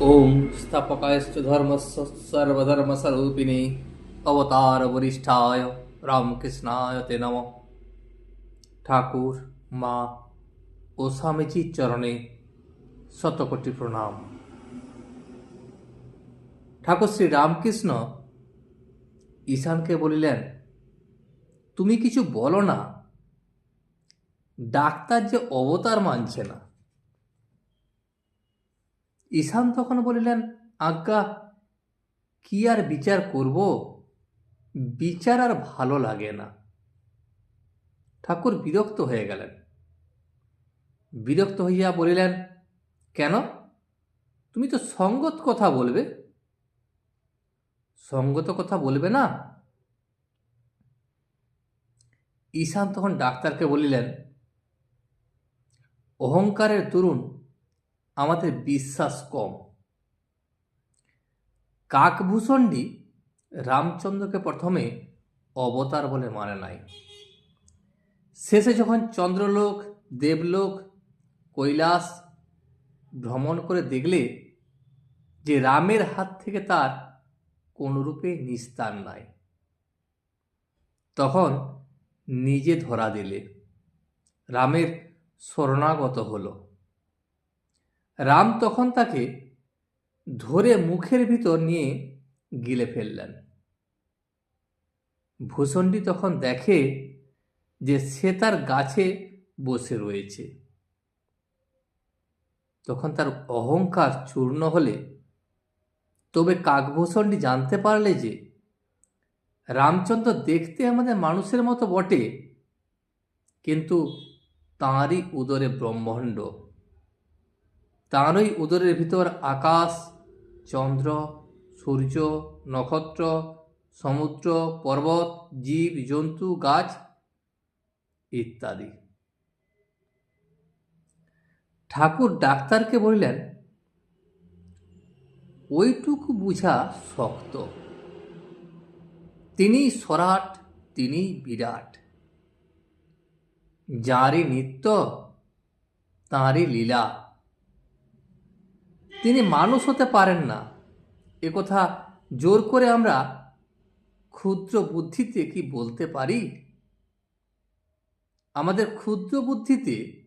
ওম স্থাপকায়শ্চ ধর্মস্য সর্বধর্মস্বরূপিণী অবতার বরিষ্ঠায় রামকৃষ্ণায় তে নম। ঠাকুর, মা ও স্বামীজির চরণে শতকোটি প্রণাম। ঠাকুর শ্রী রামকৃষ্ণ ঈশানকে বলিলেন, তুমি কিছু বলো না, ডাক্তার যে অবতার মানছে না ঈশান তখন বলিলেন, আজ্ঞা, কি আর বিচার করব? বিচার আর ভালো লাগে না। ঠাকুর বিরক্ত হয়ে গেলেন। বিরক্ত হইয়া বলিলেন, কেন? তুমি তো সঙ্গত কথা বলবে। সঙ্গত কথা বলবে না? ঈশান তখন ডাক্তারকে বলিলেন, অহংকারের দরুন আমাদের বিশ্বাস কম। কাকভূষণটি রামচন্দ্রকে প্রথমে অবতার বলে মানে নাই। শেষে যখন চন্দ্রলোক, দেবলোক, কৈলাস ভ্রমণ করে দেখলে যে রামের হাত থেকে তার কোনরূপে নিস্তার নাই, তখন নিজে ধরা দিলে, রামের শরণাগত হলো। রাম তখন তাকে ধরে মুখের ভিতর নিয়ে গিলে ফেললেন। ভূষণটি তখন দেখে যে সে তার গাছে বসে রয়েছে। তখন তার অহংকার চূর্ণ হলে তবে কাকভূষণটি জানতে পারলে যে রামচন্দ্র দেখতে আমাদের মানুষের মতো বটে, কিন্তু তাঁরই উদরে ব্রহ্মাণ্ড। তাঁরই উদরের ভিতর আকাশ, চন্দ্র, সূর্য, নক্ষত্র, সমুদ্র, পর্বত, জীব, জন্তু, গাছ ইত্যাদি। ঠাকুর ডাক্তারকে বললেন, ওইটুকু বুঝা শক্ত। তিনি সরাট, তিনি বিরাট। যাঁরই নিত্য, তাঁরই লীলা। তিনি মানুষ হতে পারেন না। একথা জোর করে আমরা ক্ষুদ্র বুদ্ধিতে কি বলতে পারি? আমাদের ক্ষুদ্র বুদ্ধিতে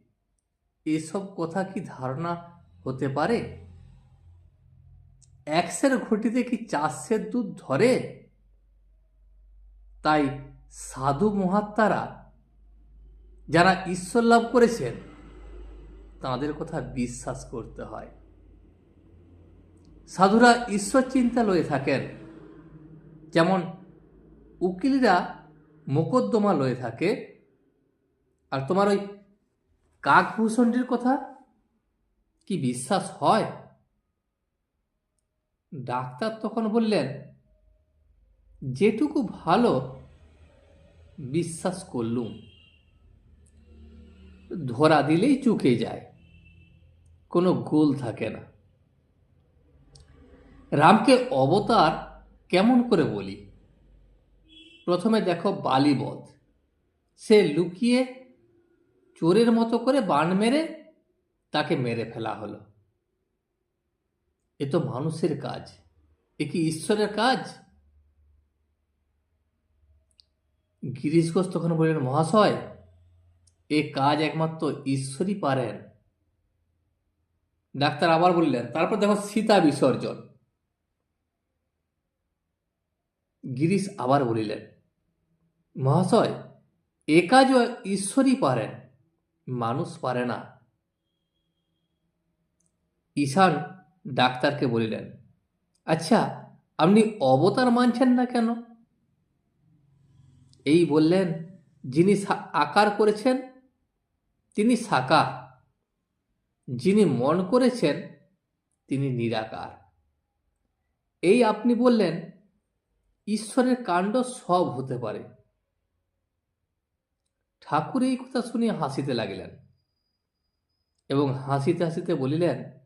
এসব কথা কি ধারণা হতে পারে? একশের ঘটিতে কি চাষের দুধ ধরে? তাই সাধু মহাত্মারা যারা ঈশ্বর লাভ করেছেন, তাদের কথা বিশ্বাস করতে হয়। সাধুরা ঈশ্বর চিন্তা লয়ে থাকেন। যেমন উকিলরা মোকদ্দমা লয়ে থাকে। আর তোমার ওই কাকভূষণটির কথা? কি বিশ্বাস হয়? ডাক্তার তখন বললেন, যেটুকু ভালো, বিশ্বাস করলুম। ধরা দিলেই চুকে যায়। কোনো গোল থাকে না। রামকে অবতার কেমন করে বলি? প্রথমে দেখো বালিবধ। সে লুকিয়ে চোরের মতো করে বান মেরে তাকে মেরে ফেলা হলো। এ তো মানুষের কাজ। এ কি ঈশ্বরের কাজ? গিরিশ ঘোষ তখন বললেন, মহাশয়, এ কাজ একমাত্র ঈশ্বরই পারেন। ডাক্তার আবার বললেন, তারপর দেখো সীতা বিসর্জন। গিরিশ আবার বলিলেন, মহাশয় এ কাজও ঈশ্বরই পারেন, মানুষ পারে না। ঈশান ডাক্তারকে বলিলেন আচ্ছা আপনি অবতার মানছেন না কেন? এই বললেন, যিনি আকার করেছেন, তিনি সাকার। যিনি মন করেছেন, তিনি নিরাকার। এই আপনি বললেন ঈশ্বরের কাণ্ড সব হতে পারে। ঠাকুর এই কথা শুনিয়া হাসিতে লাগিলেন এবং হাসিতে হাসিতে বলিলেন,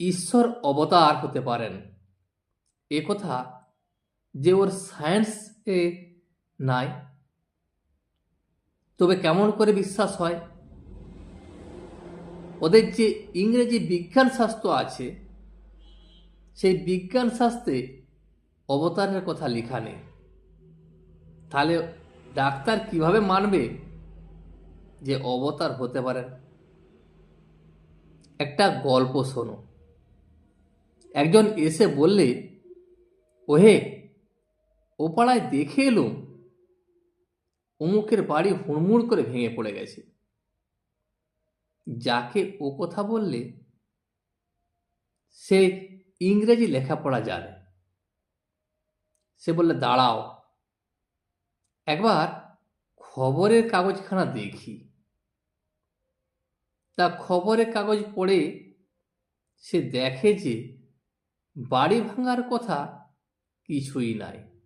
ঈশ্বর অবতার হতে পারেন। এ কথা যে ওর সায়েন্স এ নাই, তবে কেমন করে বিশ্বাস হয়? ওদের যে ইংরেজি বিজ্ঞান শাস্ত্র আছে, সেই বিজ্ঞান শাস্ত্রে অবতারের কথা লেখা নেই। তাহলে ডাক্তার কীভাবে মানবে যে অবতার হতে পারেন একটা গল্প শোনো। একজন এসে বললে, ওহে ও পাড়ায় দেখে এলুম, অমুকের বাড়ি হুড়মুড় করে ভেঙে পড়ে গেছে। যাকে ও কথা বললে, সে ইংরেজি লেখাপড়া জানে। বললে, দাঁড়াও। একবার খবরের কাগজখানা দেখি। তা খবরের কাগজ পড়ে সে দেখে যে বাড়ি ভাঙার কথা কিছুই নাই।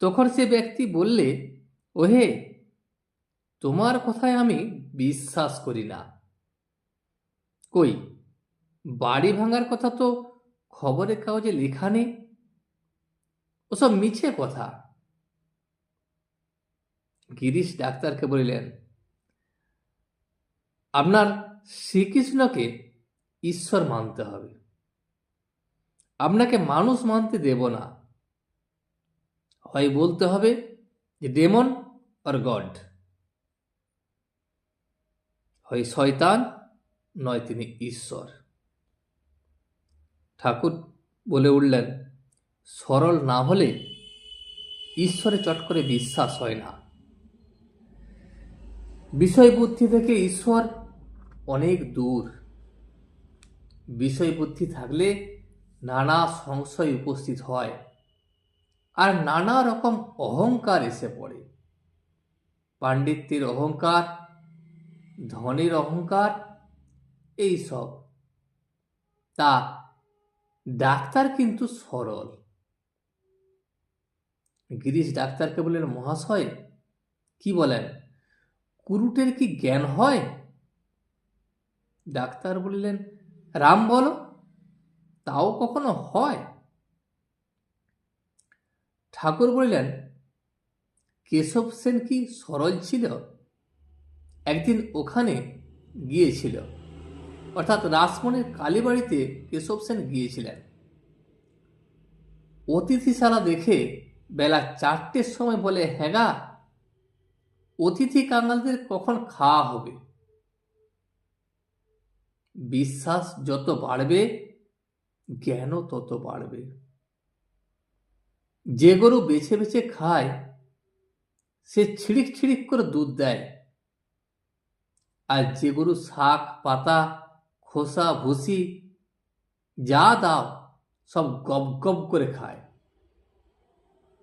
তখন সে ব্যক্তি বললে, ওহে, তোমার কথায় আমি বিশ্বাস করি না। কই, বাড়ি ভাঙার কথা তো খবরের কাগজে লেখা নেই? ওসব মিছে কথা। গিরিশ ডাক্তারকে বলিলেন, আপনার শ্রীকৃষ্ণকে ঈশ্বর মানতে হবে। আপনাকে মানুষ মানতে দেব না। হয় বলতে হবে যে ডেমন আর গড। হয় শয়তান, নয় তিনি ঈশ্বর। ঠাকুর বলে উঠলেন সরল না হলে ঈশ্বরে চট করে বিশ্বাস হয় না। বিষয় বুদ্ধি থেকে ঈশ্বর অনেক দূর। বিষয় বুদ্ধি থাকলে নানা সংশয় উপস্থিত হয় আর নানা রকম অহংকার এসে পড়ে। পাণ্ডিত্যের অহংকার, ধনের অহংকার এই সব তা ডাক্তার কিন্তু সরল। গিরিশ ডাক্তারকে বললেন, মহাশয়, কি বলেন? কুরুটের কি জ্ঞান হয়? ডাক্তার বললেন, রাম বলো, তাও কখনো হয়? ঠাকুর বললেন, কেশব সেন কি সরল ছিল? একদিন ওখানে গিয়েছিল। অর্থাৎ রাসমণির কালীবাড়িতে কেশব সেন গিয়েছিলেন। অতিথিশালা দেখে বেলা চারটের সময় বলে হ্যাঁ অতিথি কাঙালদের কখন খাওয়া হবে? বিশ্বাস যত বাড়বে, জ্ঞানও তত বাড়বে। যে গরু বেছে বেছে খায়, সে ছিড়িক ছিড়িক করে দুধ দেয়। আর যে গরু শাক, পাতা, খোসা, ভুসি যা দাও, সব গপ গপ করে খায়।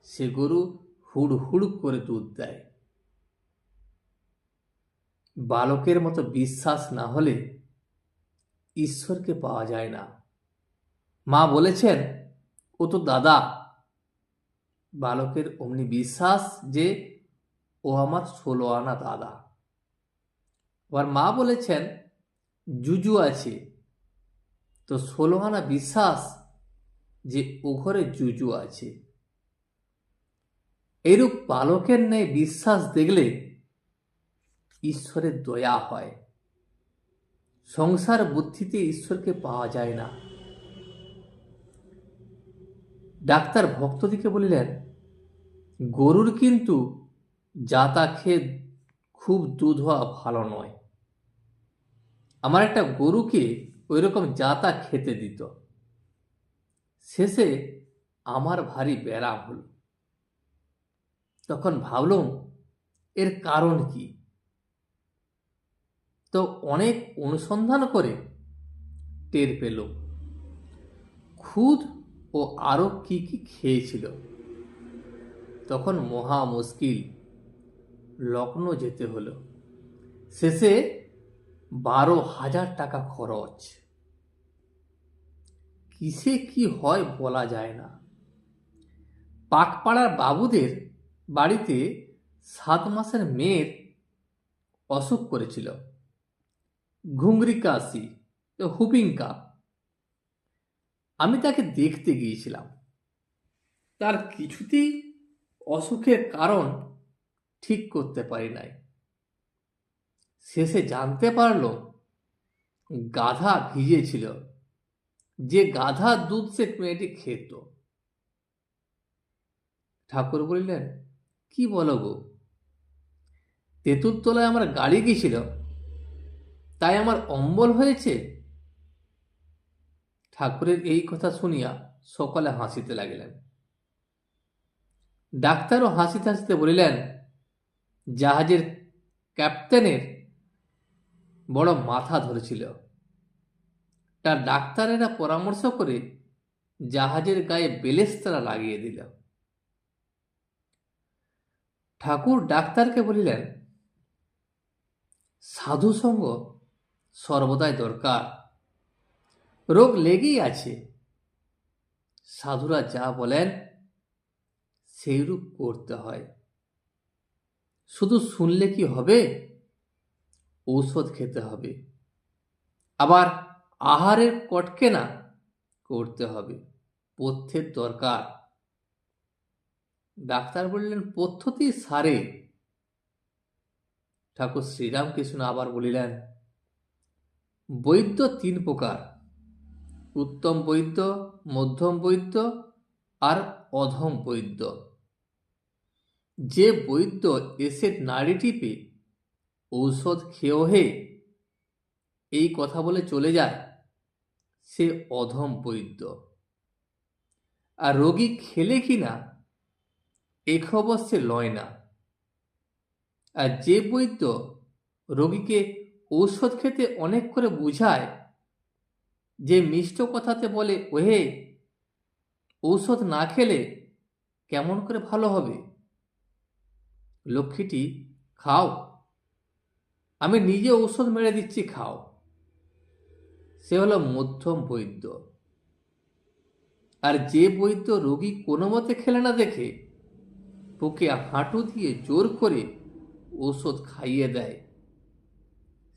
সে গরু হুড় হুড় করে দুধ দেয়। বালকের মতো বিশ্বাস না হলে ঈশ্বরকে পাওয়া যায় না। মা বলেছেন, ও তো দাদা। বালকের অমনি বিশ্বাস যে ও আমার ষোলো আনা দাদা। আবার মা বলেছেন, জুজু আছে। তো ষোলো আনা বিশ্বাস যে ও ঘরে জুজু আছে। এরূপ বালকের ন্যায় বিশ্বাস দেখলে ঈশ্বরের দয়া হয়। সংসার বুদ্ধিতে ঈশ্বরকে পাওয়া যায় না। ডাক্তার ভক্তদিকে বলিলেন, গরুর কিন্তু যাতা খেয়ে খুব দুধ হওয়া ভালো নয়। আমার একটা গরুকে ওই রকম যাতা খেতে দিত। শেষে আমার ভারী ব্যারাম হল। তখন ভাবলাম, এর কারণ কি? তো অনেক অনুসন্ধান করে টের পেল খুদ ও আরও কি কি খেয়েছিল। তখন মহা মুশকিল লগ্ন যেতে হলো। শেষে বারো হাজার টাকা খরচ। কিসে কি হয় বলা যায় না। পাকপাড়ার বাবুদের বাড়িতে সাত মাসের মেয়ের অসুখ করেছিল। ঘুংরি কাশি হুপিং কাপ। আমি তাকে দেখতে গিয়েছিলাম। তার কিছুতেই অসুখের কারণ ঠিক করতে পারি নাই। শেষে জানতে পারল, গাধা ভিজেছিল, যে গাধা দুধ সে মেয়েটি খেত। ঠাকুর বললেন কি বলো গো? তেঁতুল তলায় আমার গাড়ি গেছিল তাই আমার অম্বল হয়েছে। ঠাকুরের এই কথা শুনিয়া সকলে হাসিতে লাগিলেন। ডাক্তারও হাসিতে হাসিতে বলিলেন, জাহাজের ক্যাপ্টেনের বড় মাথা ধরেছিল। তার ডাক্তারেরা পরামর্শ করে জাহাজের গায়ে বেলেস্তারা লাগিয়ে দিল। ঠাকুর ডাক্তারকে বলিলেন, সাধু সঙ্গ সর্বদাই দরকার। রোগ লেগেই আছে। সাধুরা যা বলেন, সেইরূপ করতে হয়। শুধু শুনলে কি হবে? ঔষধ খেতে হবে। আবার আহারের কটকে না করতে হবে। পথ্যের দরকার। ডাক্তার বললেন, পদ্ধতি সারে। ঠাকুর শ্রীরামকৃষ্ণ আবার বলিলেন, বৈদ্য তিন প্রকার, উত্তম বৈদ্য, মধ্যম বৈদ্য আর অধম বৈদ্য। যে বৈদ্য এসে নাড়ি টিপে, ঔষধ খেয়েও হে, এই কথা বলে চলে যায়, সে অধম বৈদ্য। আর রোগী খেলে কি না এ খবর সে লয় না। আর যে বৈদ্য রোগীকে ঔষধ খেতে অনেক করে বুঝায়, যে মিষ্ট কথাতে বলে, ওহে, ঔষধ না খেলে কেমন করে ভালো হবে? লক্ষ্মীটি, খাও। আমি নিজে ঔষধ মেরে দিচ্ছি, খাও। সে হলো মধ্যম বৈদ্য। আর যে বৈদ্য রোগী কোনো মতে খেলে না দেখে ওকে হাঁটু দিয়ে জোর করে ঔষধ খাইয়ে দেয়।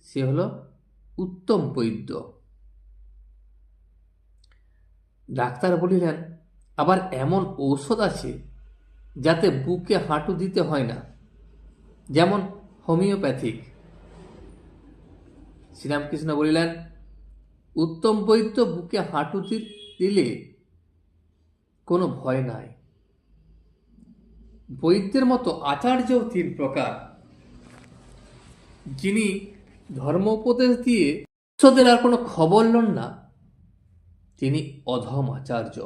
সে হলো উত্তম বৈদ্য। ডাক্তার বলিলেন, আবার এমন ঔষধ আছে যাতে বুকে হাঁটু দিতে হয় না, যেমন হোমিওপ্যাথিক। শ্রীরামকৃষ্ণ বলিলেন, উত্তম বৈদ্য বুকে হাঁটু দিলে কোনো ভয় নাই। বৈদ্যের মতো আচার্যও তিন প্রকার। যিনি ধর্ম উপদেশ দিয়ে শিষ্যদের আর কোনো খবর লন না, তিনি অধম আচার্য।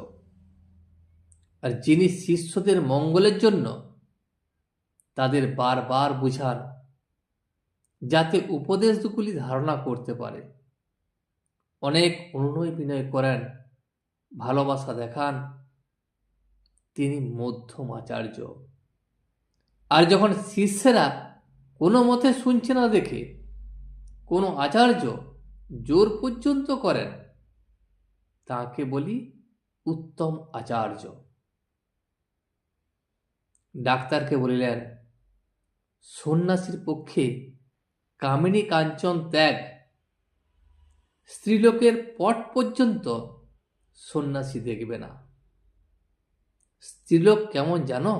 আর যিনি শিষ্যদের মঙ্গলের জন্য তাদের বারবার বুঝান, যাতে উপদেশগুলি ধারণা করতে পারে। অনেক অনুনয় বিনয় করেন, ভালোবাসা দেখান, তিনি মধ্যম আচার্য। আর যখন শিষ্যেরা কোনো মতে শুনছে না দেখে, কোনো আচার্য জোর পর্যন্ত করেন, তাকে বলি উত্তম আচার্য। ডাক্তারকে বলিলেন, সন্ন্যাসীর পক্ষে কামিনী কাঞ্চন ত্যাগ, স্ত্রীলোকের পট পর্যন্ত সন্ন্যাসী দেখবে না। স্ত্রীলোক কেমন জানো?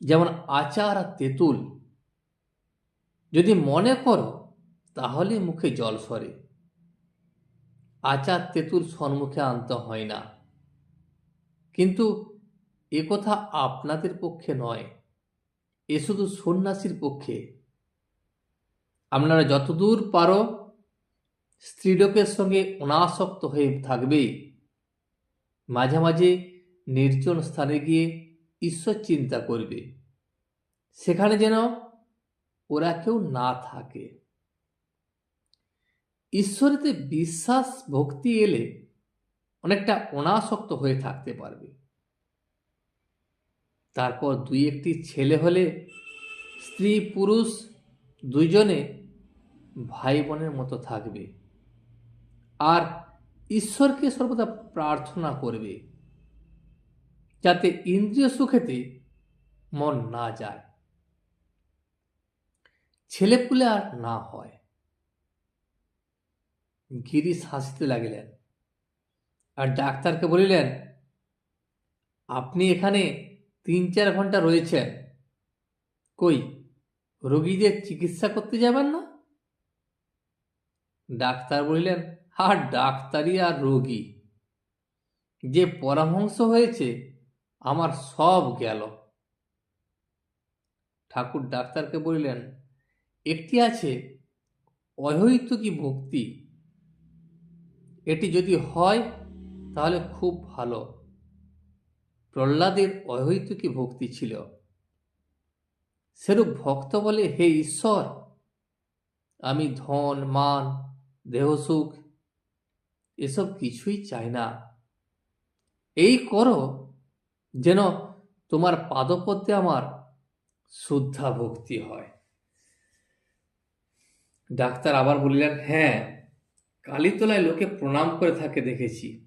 যেমন আচার আর তেঁতুল। যদি মনে করো তাহলে মুখে জল সরে। আচার, তেঁতুল সম্মুখে আনতে হয় না। কিন্তু এ কথা আপনাদের পক্ষে নয়, এ শুধু সন্ন্যাসীর পক্ষে। আপনারা যতদূর পারো, স্ত্রীলোকের সঙ্গে অনাসক্ত হয়ে থাকবে। মাঝে মাঝে নির্জন স্থানে গিয়ে ঈশ্বর চিন্তা করবে। সেখানে যেন ওরা কেউ না থাকে। ঈশ্বরেতে বিশ্বাস, ভক্তি এলে অনেকটা অনাসক্ত হয়ে থাকতে পারবে। তারপর দুই একটি ছেলে হলে স্ত্রী, পুরুষ দুইজনে ভাই বোনের মতো থাকবে। আর ঈশ্বরকে সর্বদা প্রার্থনা করবে। যাতে ইন্দ্রিয় সুখেতে মন না যায়। ছেলেপুলে আর না হয়। গিরিশ হাসিতে লাগিলেন আর ডাক্তারকে বলিলেন, আপনি এখানে তিন চার ঘণ্টা রয়েছেন। কই, রোগীদের চিকিৎসা করতে যাবেন না? ডাক্তার বলিলেন আর ডাক্তারি আর রোগী। যে পরামর্শ হয়েছে আমার সব গেল। ঠাকুর ডাক্তারকে বলিলেন, একটি আছে, অহৈতুকী ভক্তি? এটি যদি হয়, তাহলে খুব ভালো। প্রহ্লাদের অহৈতুকী ভক্তি ছিল? সেরূপ ভক্ত বলে, হে ঈশ্বর, আমি ধন, মান দেহসুখ এসব কিছুই চাই না। এই করো যেন তোমার পাদপদ্মে আমার শ্রদ্ধা ভক্তি হয়। ডাক্তার আবার বলিলেন হ্যাঁ কালীতলায় লোকে প্রণাম করে থাকে দেখেছি।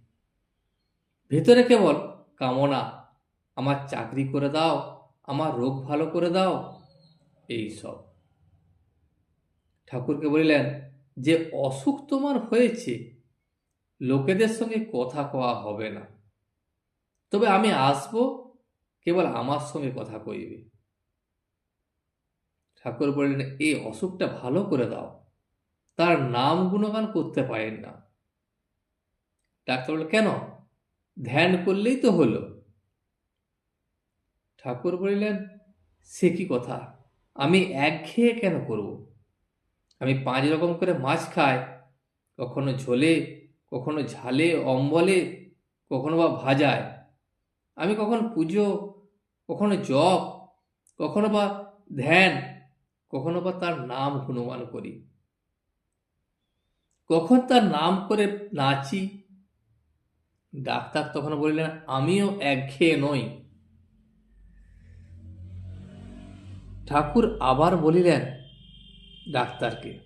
ভেতরে কেবল কামনা, আমার চাকরি করে দাও, আমার রোগ ভালো করে দাও, এই সব। ঠাকুরকে বলিলেন, যে অসুখ তোমার হয়েছে, লোকেদের সঙ্গে কথা কওয়া হবে না। তবে আমি আসব, কেবল আমার সঙ্গে কথা কইবে। ঠাকুর বললেন এই অসুখটা ভালো করে দাও। তার নাম গুণগান করতে পারেন না। ডাক্তার বলল কেন? ধ্যান করলেই তো হলো। ঠাকুর বলিলেন, সে কি কথা? আমি একঘেয়ে কেন করব? আমি পাঁচ রকম করে মাছ খাই, কখনো ঝোলে, কখনো ঝালে, অম্বলে, কখনো বা ভাজায়। আমি কখনো পুজো, কখনো জপ, কখনো বা ধ্যান, কখনো বা তার নাম গুণগান করি। কখন তার নাম করে নাচি? ডাক্তার তখন বললেন, আমিও একঘেয়ে নই। ঠাকুর আবার বলিলেন ডাক্তারকে,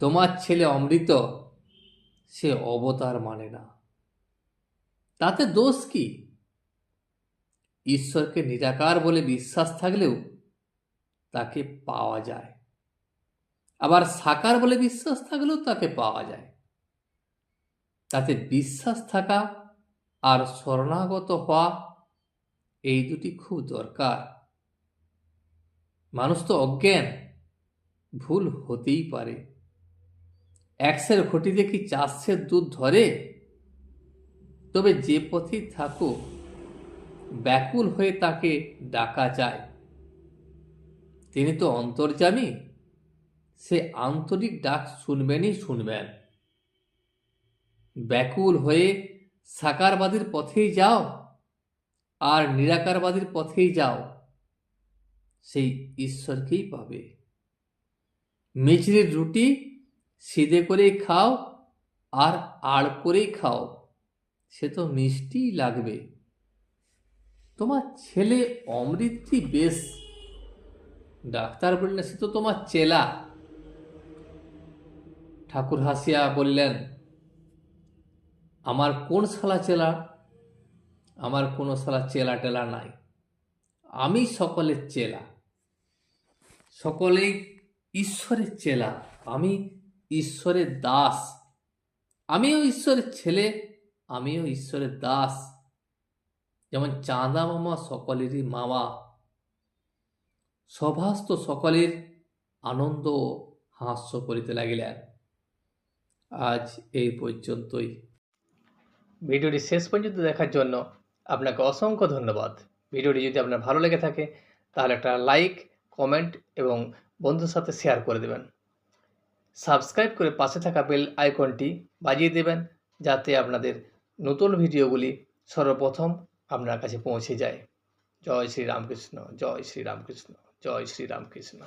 তোমার ছেলে অমৃত, সে অবতার মানে না। তাতে দোষ কি? ঈশ্বরকে নিরাকার বলে বিশ্বাস থাকলেও তাকে পাওয়া যায়। আবার সাকার বলে বিশ্বাস থাকলেও তাকে পাওয়া যায়। তাতে বিশ্বাস থাকা আর শরণাগত হওয়া এই দুটি খুব দরকার। মানুষ তো অজ্ঞান, ভুল হতেই পারে। একশের ঘটিতে কি চাষের দুধ ধরে? তবে যে পথেই থাকুক ব্যাকুল হয়ে তাকে ডাকা যায়। তিনি তো অন্তর্জামী সে আন্তরিক ডাক শুনবেনই শুনবেন। ব্যাকুল হয়ে সাকারবাদীর পথেই যাও আর নিরাকারবাদীর পথেই যাও। সেই ঈশ্বরকেই পাবে। মিছরির রুটি সিদে করেই খাও আর আড় করেই খাও। সে তো মিষ্টিই লাগবে। তোমার ছেলে অমৃতি বেশ। ডাক্তার বললেন সে তো তোমার চেলা। ঠাকুর হাসিয়া বললেন, আমার কোন শালা চেলা? আমার কোনো শালা চেলা টেলা নাই। আমি সকলের চেলা। সকলেই ঈশ্বরের চেলা। আমি ঈশ্বরের দাস। আমিও ঈশ্বরের ছেলে, আমিও ঈশ্বরের দাস। যেমন চাঁদা মামা সকলেরই মামা সভাস্ত সকলের আনন্দ হাস্য করিতে লাগিলেন। আজ এই পর্যন্তই। ভিডিওটি শেষ পর্যন্ত দেখার জন্য আপনাকে অসংখ্য ধন্যবাদ। ভিডিওটি যদি আপনার ভালো লেগে থাকে, তাহলে একটা লাইক, কমেন্ট এবং বন্ধুর সাথে শেয়ার করে দেবেন। সাবস্ক্রাইব করে পাশে থাকা বেল আইকনটি বাজিয়ে দেবেন, যাতে আপনাদের নতুন ভিডিওগুলি সর্বপ্রথম আপনার কাছে পৌঁছে যায়। জয় শ্রী রামকৃষ্ণ জয় শ্রী রামকৃষ্ণ জয় শ্রী রামকৃষ্ণ